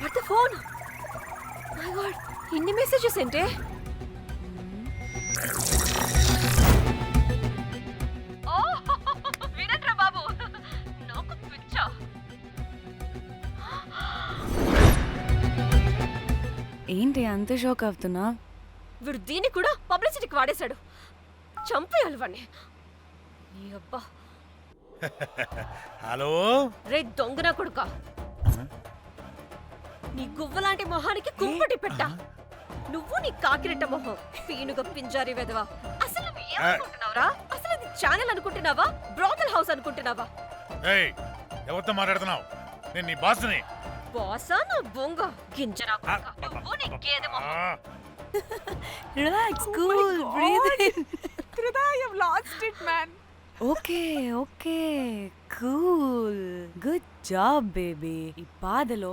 What the phone my god ఇన్ని messages ఏంటే? ఓ వినట్రా బాబు. నాకు పిచ్చా. ఏంటి అంత షాక్ అవుతున్నా? వీడు దీన్ని కూడా పబ్లిసిటీకి వాడేశాడు. చంపేయాలి వాడిని. నీ అబ్బా. హలో? రే దొంగన కొడుక? నీ గువ్వలాంటి మొహానికి కుంపటి పెట్ట. నువ్వు నీ కాకిరెట్ట మొహం పీనుగ పింజారి వెదవా. అసలు నువ్వు ఏమనుకుంటున్నావురా అసలు ఇది ఛానల్ అనుకుంటున్నావా? బ్రోకల్ హౌస్ అనుకుంటున్నావా? ఏయ్ ఎవరితో మాట్లాడుతున్నావు? నేను నీ బాస్ని. బాసా నా బొంగ? గింజరా కొడుక. నువ్వు నీ గేదె మొహం. Relax cool breathe in Krida, you've lost it, man. Okay okay cool good job baby ఈ బాధలో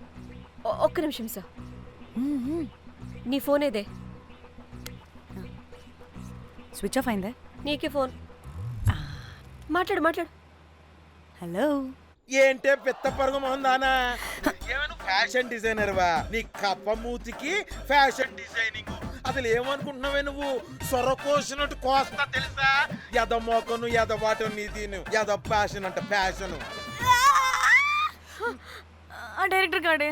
ఒక్క నిమిషం సార్. నీ ఫోన్ ఏదే స్విచ్ ఆఫ్ అయిందే నీకే ఫోన్ మాట్లాడు మాట్లాడు హలో ఏంటే పెద్ద పరుగు మొహందానా ఫ్యాషన్ డిజైనర్ వా నీ కప్ప మూతికి ఫ్యాషన్ డిజైనింగ్ అసలు ఏమనుకుంటున్నావే నువ్వు సొర కోసినట్టు కోస్తా తెలుసా ఎద మోకను ఎద వాటం నీ దీని ఎద ఫ్యాషన్ అంట ఫ్యాషన్ ఆ డైరెక్టర్ గాడే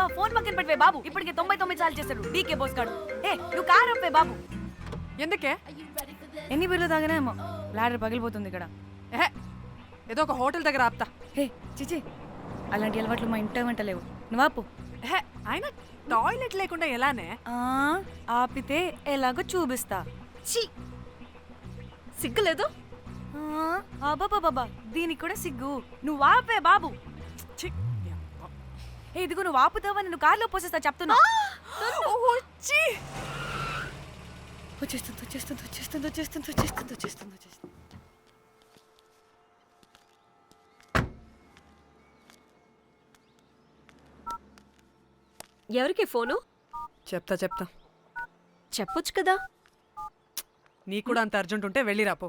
నువ్వు ఆ ఫోన్ పక్కన పెట్టవే బాబు. ఇప్పటికే తొంభై తొమ్మిది సార్లు చేశాడు. డీకే బోస్ గాడు. ఏ నువ్వు కారు అప్పే బాబు. ఎందుకే? ఎన్ని బిర్లు తాగినాయేమో? లాడర్ పగిలిపోతుంది ఇక్కడ. ఎహె, ఏదో ఒక హోటల్ దగ్గర ఆపుతా. హే చిచి అలాంటి అలవాట్లు మా ఇంట వెంట లేవు. నువ్వు ఆపు. ఆయన టాయిలెట్ లేకుండా ఎలానే ఆ, ఆపితే ఎలాగో చూపిస్తా. ఛీ! సిగ్గులేదు బాబా దీనికి కూడా సిగ్గు. నువ్వు ఆపే బాబు. ఛీ, ఏ ఇదిగో నువ్వు ఆపుతావా నేను కార్లో పోసేస్తా చెప్తున్నా. ఛీ. వచ్చేస్తుంది వచ్చేస్తుంది వచ్చేస్తుంది వచ్చేస్తుంది వచ్చేస్తుంది వచ్చేస్తుంది వచ్చేస్తుంది. ఎవరికి ఫోను? చెప్తా చెప్తా. చెప్పొచ్చు కదా. నీకు కూడా అంత అర్జెంట్ ఉంటే వెళ్ళి రాపో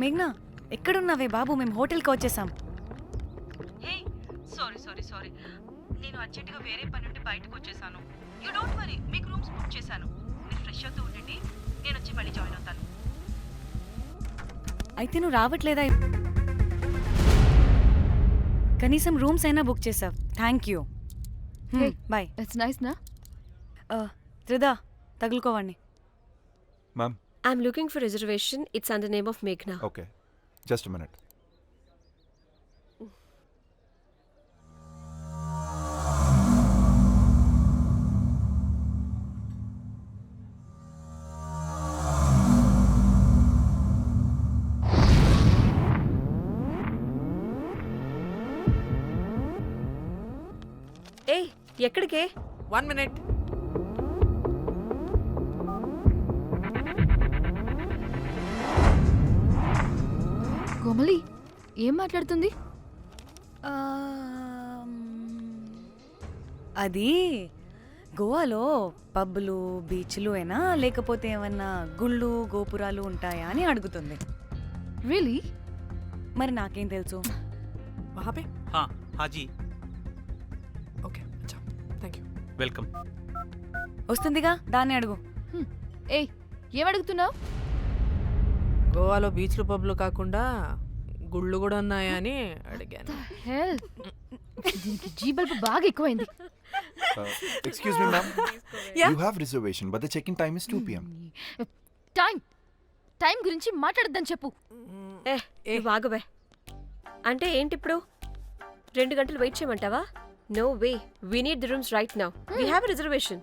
మేఘ్నా ఎక్కడున్నావే బాబు? మేము హోటల్కి వచ్చేసాం. Hey sorry sorry sorry. నేను అర్జెంటుగా వేరే పని నుండి బయటకు వచ్చేసాను. యూ డోంట్ వరీ మీకు రూమ్స్ బుక్ చేశాను. మీరు ఫ్రెష్ అవుతూ ఉండండి నేను వచ్చి మళ్ళీ జాయిన్ అవుతాను. అయితే నువ్వు రావట్లేదా? కనీసం రూమ్స్ అయినా బుక్ చేసావు. Thank you Hey. Boy it's nice నా త్రిదా తగులుకోవండి ma'am I'm looking for reservation it's and the name of మేఘ్నా okay just minute ఏ ఎక్కడికే? వన్ మినిట్ కోమలి ఏం మాట్లాడుతుంది ఆమ్, అది గోవాలో పబ్బులు బీచ్లు అయినా లేకపోతే ఏమన్నా గుళ్ళు గోపురాలు ఉంటాయా అని అడుగుతుంది రియలీ మరి నాకేం తెలుసు वहाँ पे हाँ हाँ जी ओके अच्छा थैंक यू वेलकम వస్తుందిగా దాన్ని అడుగు ఏయ్ ఏం అడుగుతున్నావు గోవాలో బీచ్లు పబ్లు కాకుండా గుళ్ళు కూడా ఉన్నాయా అని అడిగాను. హెల్ దీనికి జీ బల్బ్ బాగా ఎక్కువైంది. Uh, excuse me, ma'am. You have reservation, but the check-in time is 2 p.m. Time time గురించి మాట్లాడద్దని చెప్పు. ఏ నువ్వు ఆగుబే అంటే ఏంటి ఇప్పుడు రెండు గంటలు వెయిట్ చేయమంటావా? No way we need the rooms right now we have reservation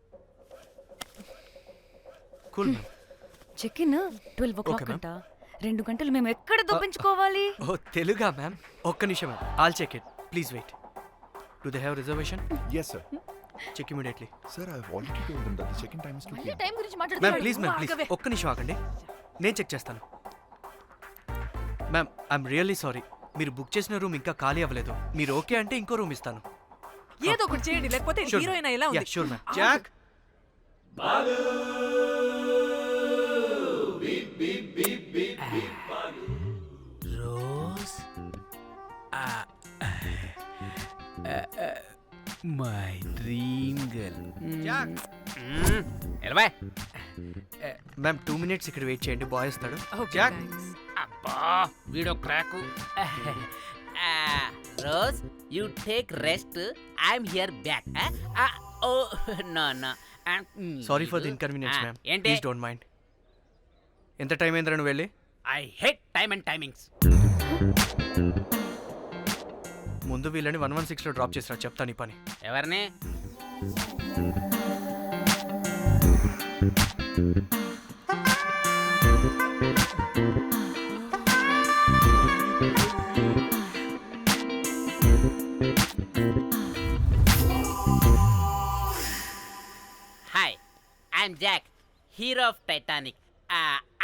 cool ma'am. Check in twelve o'clock అంట. రెండు గంటలు మేము ఎక్కడ దొప్పించుకోవాలి ఓ తెలుగా మ్యామ్. ఒక్క నిమిషం ma'am. I'll check it please wait do they have reservation yes sir. Check immediately sir I have already told them that the check-in time is 2 మళ్ళీ p.m time గురించి ma'am please ma'am please ఒక్క నిమిషం ఆగండి. నేను check చేస్తాను. Ma'am I'm really sorry మీరు book చేసిన room ఇంకా ఖాళీ అవ్వలేదు. మీరు ఓకే అంటే ఇంకో రూమ్ ఇస్తాను. ఏదో ఒకటి చేయండి లేకపోతే హీరోయిన్ ఎలా ఉంది? Sure ma'am Jack Rose my dream girl Jack ఎలవా ma'am two minutes ఇక్కడ వెయిట్ చేయండి బాయ్ వస్తాడు. జాక్ అబ్బా వీడో crack Rose you take rest I'm here back oh no no sorry for the inconvenience ma'am ఏంటి? Please don't mind ఎంత time అయిందిరా నువ్వు వెళ్ళి? I hate time and timings. ముందు వీళ్ళని వన్ వన్ సిక్స్లో డ్రాప్ చేసినా చెప్తాను ఈ పని. ఎవరిని? Hi I'm Jack hero of Titanic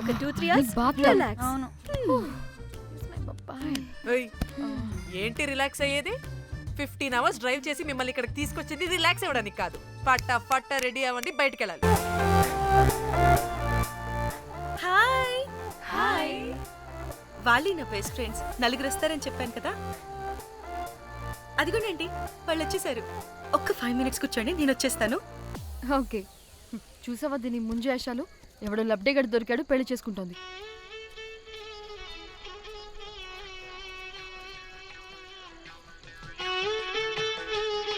ఒక టూ. త్రీ అవర్స్ బాగా రిలాక్స్ అవును ఏయ్, ఏంటి రిలాక్స్ అయ్యేది? ఫిఫ్టీన్ అవర్స్ డ్రైవ్ చేసి మిమ్మల్ని ఇక్కడికి తీసుకొచ్చింది రిలాక్స్ అవ్వడానికి కాదు. పట్ట పట్ట రెడీ అవ్వండి బయటికి వెళ్ళాలి హాయ్ హాయ్ వాళ్ళీ నా బెస్ట్ ఫ్రెండ్స్ నలుగురు వస్తారని చెప్పాను కదా. అదిగోనండి వాళ్ళు వచ్చేసారు ఒక్క ఫైవ్ మినిట్స్ కూర్చోండి నేను వచ్చేస్తాను. ఓకే చూసావా దీని ముంజేషాలు ఎవడో లబ్డేగడ్ దొరికాడు పెళ్ళి చేసుకుంటోంది.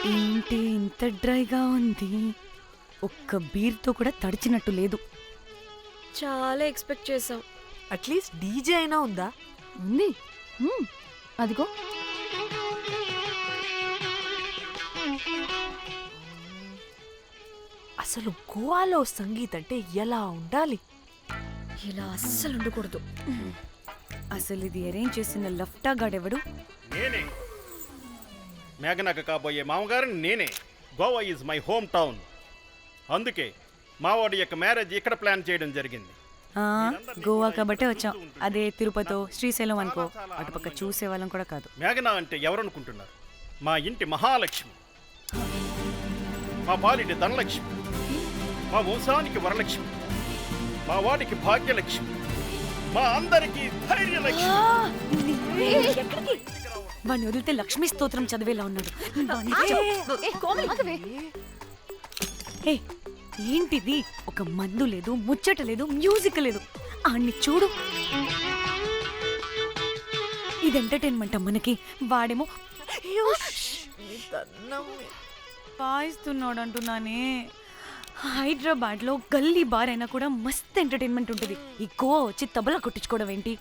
ఏంటి ఇంత డ్రైగా ఉంది? ఒక్క బీర్తో కూడా తడిచినట్టు లేదు. చాలా ఎక్స్పెక్ట్ చేసాం అట్లీస్ట్ డీజే అయినా ఉందా? ఉంది. మ్మ్. అదిగో. అసలు గోవాలో సంగీత్ అంటే ఎలా ఉండాలి? ఇలా అస్సలు ఉండకూడదు. అసలు ఇది అరేంజ్ చేసిన లఫ్టా గాడెవడు? నేనే. మేఘనకు కాబోయే మామగారు నేనే. Goa is my home town అందుకే మావాడి యొక్క మ్యారేజ్ ఇక్కడ ప్లాన్ చేయడం జరిగింది. ఆ, గోవా కాబట్టే వచ్చాం. అదే తిరుపతో శ్రీశైలం అనుకో. అటుపక్క చూసే వాళ్ళం కూడా కాదు. మేఘన అంటే ఎవరనుకుంటున్నారు? మా ఇంటి మహాలక్ష్మి. మా పాలిటి ధనలక్ష్మి. మా వంశానికి వరలక్ష్మి మా వాడికి భాగ్యలక్ష్మి మా అందరికీ ధైర్యలక్ష్మి. వాడిని వదిలితే లక్ష్మీ స్తోత్రం చదివేలా ఉన్నాడు. ఏంటిది? ఒక మందు లేదు ముచ్చట లేదు మ్యూజిక్ లేదు. ఆడిని చూడు. ఇది ఎంటర్టైన్మెంట్ మనకి? వాడేమో వాయిస్తున్నాడు అంటున్నానే హైదరాబాద్లో గల్లీ బార్ అయినా కూడా మస్త్ ఎంటర్టైన్మెంట్ ఉంటుంది. ఈ గోవా వచ్చి తబలా కొట్టించుకోవడం ఏంటి?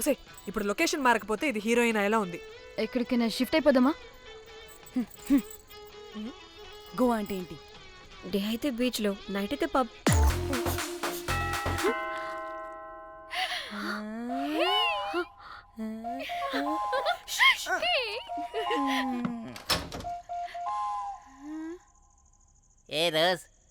ఒసే ఇప్పుడు లొకేషన్ మారకపోతే ఇది హీరోయిన్ ఎలా ఉంది. ఎక్కడికైనా షిఫ్ట్ అయిపోదామా? గోవా అంటే ఏంటి? డే అయితే బీచ్లో నైట్ అయితే పబ్. ఏ రోజ్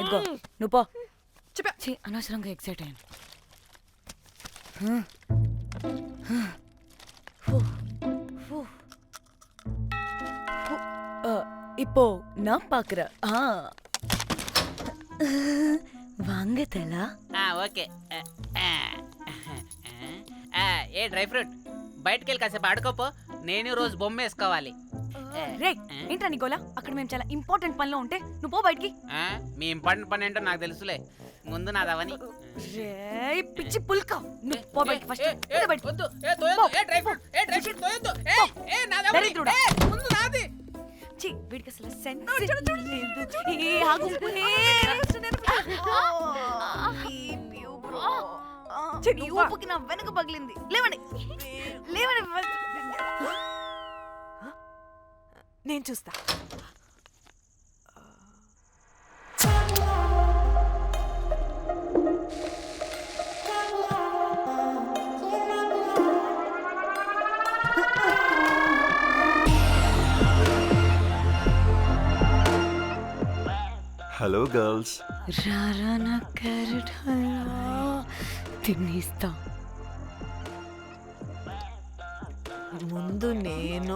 ఇదిగో నువ్వు పో చెప్పా. ఛీ, అనవసరంగా ఎక్సైట్ అయ్యాను இப்போ நான் பாக்குறேன் ஆ வாங்க தலா ఆ, ఓకే ఆ, ఆ, ఆ, ఏ డ్రై ఫ్రూట్ బయటకు వెళ్ళి కాసేపు ఆడుకోపో నేను రోజు బొమ్మ వేసుకోవాలి రే ఏంట్రా నికోలా? అక్కడ మేము చాలా ఇంపార్టెంట్ పనిలో ఉంటే నువ్వు పో బయటికి. ఆ, మీ ఇంపార్టెంట్ పని ఏంటో నాకు తెలుసులే. ముందు నాదవని రే పిచ్చి పుల్క. నువ్వు పో బయటికి ఫస్ట్ బయటికి. దరిద్రుడా. నాది. ఛీ, వీడికి అసలు సెన్స్ లేదు. ఏ ఆగు. ఏ, ఛీ, నీ నువ్వా? ఊపుకి నా వెనక పగిలింది. లేవండి. లేవండి. నేను చూస్తా. హలో గర్ల్స్ రారా నా క్యారెట్ హల్వా తినేస్తా. ముందు నేను.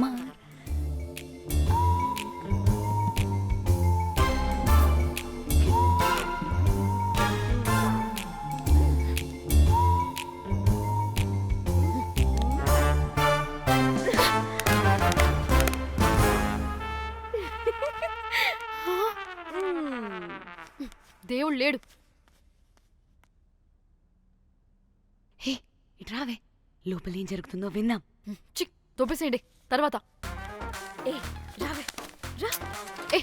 మార్ దేవుడు లేడు హే ఇటు రావే లోపల ఏం జరుగుతుందో విందాం చిక్ తోపేసేయండి. తర్వాత. ఏ రావే రా. ఏ